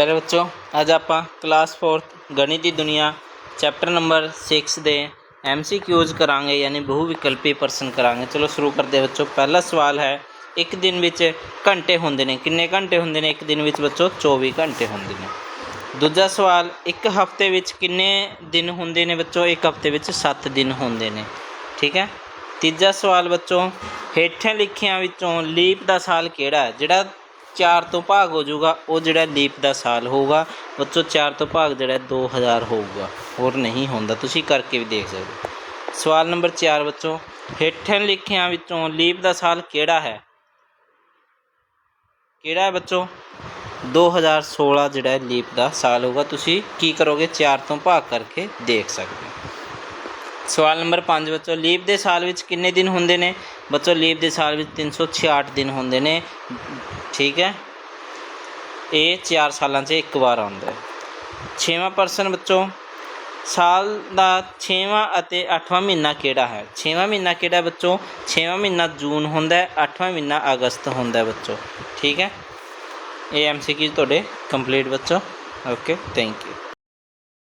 ਪਹਿਲੇ ਬੱਚੋ, ਅੱਜ ਆਪਾਂ ਕਲਾਸ 4th ਗਣਿਤ ਦੀ ਦੁਨੀਆ ਚੈਪਟਰ ਨੰਬਰ 6 ਦੇ ਐਮਸੀਕਿਊਜ਼ ਕਰਾਂਗੇ, ਯਾਨੀ ਬਹੁ ਵਿਕਲਪੀ ਪ੍ਰਸ਼ਨ ਕਰਾਂਗੇ। ਚਲੋ ਸ਼ੁਰੂ ਕਰਦੇ ਬੱਚੋ, ਪਹਿਲਾ ਸਵਾਲ ਹੈ, ਇੱਕ ਦਿਨ ਵਿੱਚ ਘੰਟੇ ਹੁੰਦੇ ਨੇ। ਕਿੰਨੇ ਘੰਟੇ ਹੁੰਦੇ ਨੇ ਇੱਕ ਦਿਨ ਵਿੱਚ ਬੱਚੋ? 24 ਘੰਟੇ ਹੁੰਦੇ ਨੇ। ਦੂਜਾ ਸਵਾਲ, ਇੱਕ ਹਫ਼ਤੇ ਵਿੱਚ ਕਿੰਨੇ ਦਿਨ ਹੁੰਦੇ ਨੇ ਬੱਚੋ? ਇੱਕ ਹਫ਼ਤੇ ਵਿੱਚ 7 ਦਿਨ ਹੁੰਦੇ ਨੇ। ਠੀਕ ਹੈ? ਤੀਜਾ ਸਵਾਲ ਬੱਚੋ, ਹੇਠਾਂ ਲਿਖਿਆਂ ਵਿੱਚੋਂ ਲੀਪ ਦਾ ਸਾਲ ਕਿਹੜਾ ਹੈ? ਜਿਹੜਾ 4 ਤੋਂ ਭਾਗ ਹੋ ਜਾਊਗਾ, ਉਹ ਜਿਹੜਾ ਲੀਪ ਦਾ ਸਾਲ ਹੋਊਗਾ, ਬੱਚੋ 4 ਤੋਂ ਭਾਗ ਜਿਹੜਾ 2000 ਹੋਊਗਾ। ਹੋਰ ਨਹੀਂ ਹੁੰਦਾ, ਤੁਸੀਂ ਕਰਕੇ ਵੀ ਦੇਖ ਸਕਦੇ ਹੋ। ਸਵਾਲ ਨੰਬਰ 4 ਬੱਚੋ, ਹੇਠਾਂ ਲਿਖਿਆਂ ਵਿੱਚੋਂ ਲੀਪ ਦਾ ਸਾਲ ਕਿਹੜਾ ਹੈ? ਕਿਹੜਾ ਹੈ ਬੱਚੋ? 2016 ਜਿਹੜਾ ਲੀਪ ਦਾ ਸਾਲ ਹੋਊਗਾ। ਤੁਸੀਂ ਕੀ ਕਰੋਗੇ? 4 ਤੋਂ ਭਾਗ ਕਰਕੇ ਦੇਖ ਸਕਦੇ ਹੋ। ਸਵਾਲ ਨੰਬਰ 5 ਬੱਚੋ, ਲੀਪ ਦੇ ਸਾਲ ਵਿੱਚ ਕਿੰਨੇ ਦਿਨ ਹੁੰਦੇ ਨੇ? ਬੱਚੋ ਲੀਪ ਦੇ ਸਾਲ ਵਿੱਚ 366 ਦਿਨ ਹੁੰਦੇ ਨੇ। ਠੀਕ ਹੈ? ਇਹ 4 ਸਾਲਾਂ 'ਚ ਇੱਕ ਵਾਰ ਆਉਂਦਾ ਹੈ। ਛੇਵਾਂ ਪਰਸਨ ਬੱਚੋ, ਸਾਲ ਦਾ 6ਵਾਂ ਅਤੇ 8ਵਾਂ ਮਹੀਨਾ ਕਿਹੜਾ ਹੈ? 6ਵਾਂ ਮਹੀਨਾ ਕਿਹੜਾ ਬੱਚੋ? 6ਵਾਂ ਮਹੀਨਾ ਜੂਨ ਹੁੰਦਾ ਹੈ 8ਵਾਂ ਮਹੀਨਾ ਅਗਸਤ ਹੁੰਦਾ ਹੈ ਬੱਚੋ। ਠੀਕ ਹੈ? ਇਹ ਐਮਸੀਕਿਊ ਤੁਹਾਡੇ ਕੰਪਲੀਟ ਬੱਚੋ। Okay thank you